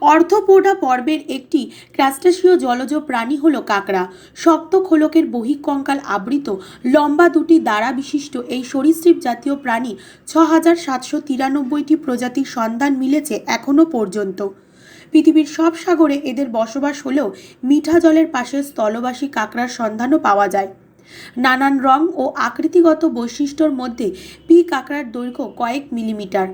Arthropoda পর্বের একটি ক্রাস্টাসীয় জলজ প্রাণী হল কাঁকড়া। শক্ত খোলকের বহিঃকঙ্কাল আবৃত, লম্বা দুটি দ্বারা বিশিষ্ট এই সরীসৃপ জাতীয় প্রাণী ছ হাজার সাতশো তিরানব্বইটি প্রজাতির সন্ধান মিলেছে এখনও পর্যন্ত। পৃথিবীর সব সাগরে এদের বসবাস হলেও মিঠা জলের পাশে স্থলবাসী কাঁকড়ার সন্ধানও পাওয়া যায়। নানান রং ও আকৃতিগত বৈশিষ্ট্যর মধ্যে পি কাঁকড়ার দৈর্ঘ্য কয়েক মিলিমিটার।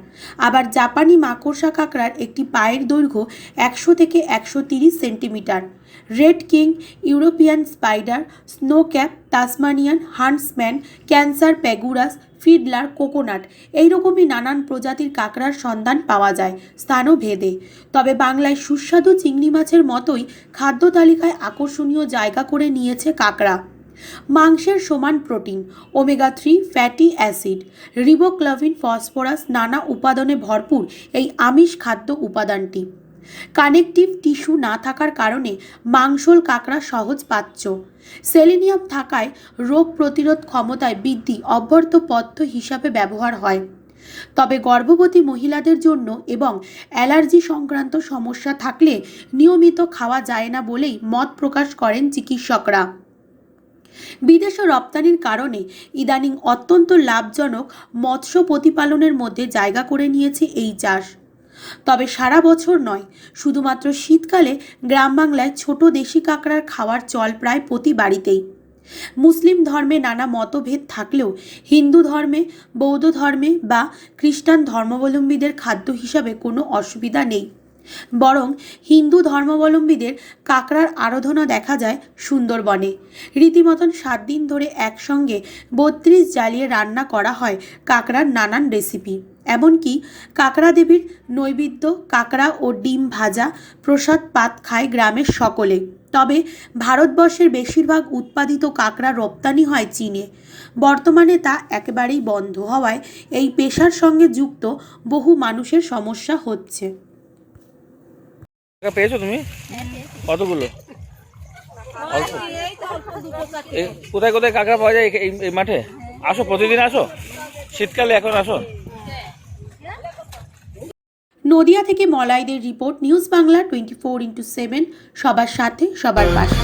আবার জাপানি মাকড়সা কাঁকড়ার একটি পায়ের দৈর্ঘ্য একশো থেকে একশো তিরিশ centimetre. Red king, European spider snow cap Tasmanian huntsman cancer Pagurus, fiddler, coconut এইরকমই নানান প্রজাতির কাঁকড়ার সন্ধান পাওয়া যায় স্থানও ভেদে তবে বাংলায় সুস্বাদু চিংড়ি মাছের মতোই খাদ্য তালিকায় আকর্ষণীয় জায়গা করে নিয়েছে কাঁকড়া। মাংসের সমান protein, omega three fatty acid, riboflavin phosphorus নানা উপাদানে ভরপুর এই আমিষ খাদ্য উপাদানটি। কানেকটিভ টিস্যু না থাকার কারণে মাংসল কাঁকড়া সহজ পাচ্য সেলেনিয়াম থাকায় রোগ প্রতিরোধ ক্ষমতায় বৃদ্ধি অভ্যর্থ পথ্য হিসাবে ব্যবহার হয়। তবে গর্ভবতী মহিলাদের জন্য এবং অ্যালার্জি সংক্রান্ত সমস্যা থাকলে নিয়মিত খাওয়া যায় না বলেই মত প্রকাশ করেন চিকিৎসকরা। বিদেশে রপ্তানির কারণে ইদানিং অত্যন্ত লাভজনক মৎস্য প্রতিপালনের মধ্যে জায়গা করে নিয়েছে এই চাষ। তবে সারা বছর নয়, শুধুমাত্র শীতকালে গ্রাম বাংলায় ছোট দেশি কাঁকড়ার খাওয়ার চল প্রায় প্রতি বাড়িতেই। মুসলিম ধর্মে নানা মতভেদ থাকলেও হিন্দু ধর্মে, বৌদ্ধ ধর্মে বা খ্রিস্টান ধর্মাবলম্বীদের খাদ্য হিসাবে কোনো অসুবিধা নেই। বরং হিন্দু ধর্মাবলম্বীদের কাঁকড়ার আরাধনা দেখা যায় সুন্দরবনে। রীতিমতন সাত দিন ধরে একসঙ্গে বত্রিশ জ্বালিয়ে রান্না করা হয় কাঁকড়ার নানান রেসিপি। এমনকি কাঁকড়া দেবীর নৈবেদ্য কাঁকড়া ও ডিম ভাজা প্রসাদ পাত খায় গ্রামের সকলে। তবে ভারতবর্ষের বেশিরভাগ উৎপাদিত কাঁকড়া রপ্তানি হয় চীনে। বর্তমানে তা একেবারেই বন্ধ হওয়ায় এই পেশার সঙ্গে যুক্ত বহু মানুষের সমস্যা হচ্ছে। পেয়েছ তুমি? কতগুলো? অল্প। কোথায় কোথায় কাঁকড়া পাওয়া যায় এই- এই মাঠে? আসো প্রতিদিন আসো। শীতকালে এখন আসো। নদিয়া থেকে মলাইদের report news Bangla twenty four into seven সবার সাথে সবার পাশে।